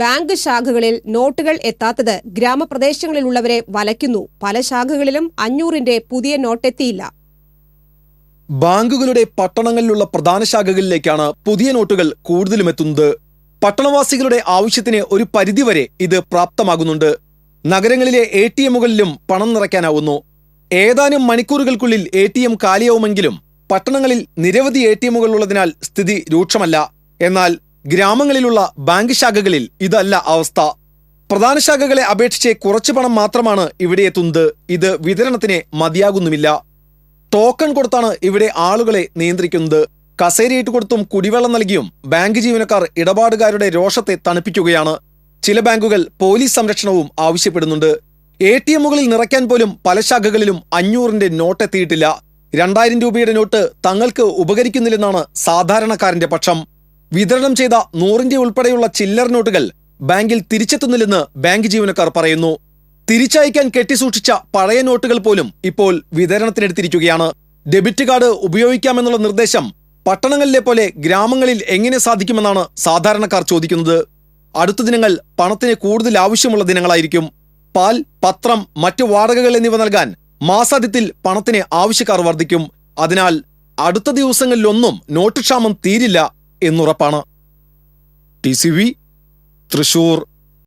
Bank ശാഖകളിൽ നോട്ടുകൾ എത്താത്തത് ഗ്രാമപ്രദേശങ്ങളിലുള്ളവരെ വലയ്ക്കുന്നു. പല ശാഖകളിലും അഞ്ഞൂറിന്റെ പുതിയ നോട്ടെത്തിയില്ല. ബാങ്കുകളുടെ പട്ടണങ്ങളിലുള്ള പ്രധാന ശാഖകളിലേക്കാണ് പുതിയ നോട്ടുകൾ കൂടുതലും എത്തുന്നത് പട്ടണവാസികളുടെ ആവശ്യത്തിന് ഒരു പരിധിവരെ ഇത് പ്രാപ്തമാകുന്നുണ്ട്. നഗരങ്ങളിലെ എ ടി എമ്മുകളിലും പണം നിറയ്ക്കാനാവുന്നു. ഏതാനും മണിക്കൂറുകൾക്കുള്ളിൽ എ ടി എം കാലിയാവുമെങ്കിലും പട്ടണങ്ങളിൽ നിരവധി എ ടി എമ്മുകൾ ഉള്ളതിനാൽ സ്ഥിതി രൂക്ഷമല്ല. എന്നാൽ ഗ്രാമങ്ങളിലുള്ള ബാങ്ക് ശാഖകളിൽ ഇതല്ല അവസ്ഥ. പ്രധാന ശാഖകളെ അപേക്ഷിച്ച് കുറച്ച് പണം മാത്രമാണ് ഇവിടെ എത്തുന്നത്. ഇത് വിതരണത്തിന് മതിയാകുന്നുമില്ല. ടോക്കൺ കൊടുത്താണ് ഇവിടെ ആളുകളെ നിയന്ത്രിക്കുന്നത്. കസേരയിട്ട് കൊടുത്തും കുടിവെള്ളം നൽകിയും ബാങ്ക് ജീവനക്കാർ ഇടപാടുകാരുടെ രോഷത്തെ തണുപ്പിക്കുകയാണ്. ചില ബാങ്കുകൾ പോലീസ് സംരക്ഷണവും ആവശ്യപ്പെടുന്നുണ്ട്. എ ടി എമ്മുകളിൽ നിറയ്ക്കാൻ പോലും പല ശാഖകളിലും അഞ്ഞൂറിന്റെ നോട്ട് എത്തിയിട്ടില്ല. രണ്ടായിരം രൂപയുടെ നോട്ട് തങ്ങൾക്ക് ഉപകരിക്കുന്നില്ലെന്നാണ് സാധാരണക്കാരന്റെ പക്ഷം. വിതരണം ചെയ്ത നൂറിന്റെ ഉൾപ്പെടെയുള്ള ചില്ലർ നോട്ടുകൾ ബാങ്കിൽ തിരിച്ചെത്തുന്നില്ലെന്ന് ബാങ്ക് ജീവനക്കാർ പറയുന്നു. തിരിച്ചയക്കാൻ കെട്ടിസൂക്ഷിച്ച പഴയ നോട്ടുകൾ പോലും ഇപ്പോൾ വിതരണത്തിനെടുത്തിരിക്കുകയാണ്. ഡെബിറ്റ് കാർഡ് ഉപയോഗിക്കാമെന്നുള്ള നിർദ്ദേശം പട്ടണങ്ങളിലെ പോലെ ഗ്രാമങ്ങളിൽ എങ്ങനെ സാധിക്കുമെന്നാണ് സാധാരണക്കാർ ചോദിക്കുന്നത്. അടുത്ത ദിനങ്ങൾ പണത്തിന് കൂടുതൽ ആവശ്യമുള്ള ദിനങ്ങളായിരിക്കും. പാൽ പത്രം മറ്റു വാടകകൾ എന്നിവ നൽകാൻ മാസാദ്യത്തിൽ പണത്തിന് ആവശ്യക്കാർ വർദ്ധിക്കും. അതിനാൽ അടുത്ത ദിവസങ്ങളിലൊന്നും നോട്ട് ക്ഷാമം തീരില്ല. എന്നുറപ്പാണ്. T C V Thrissur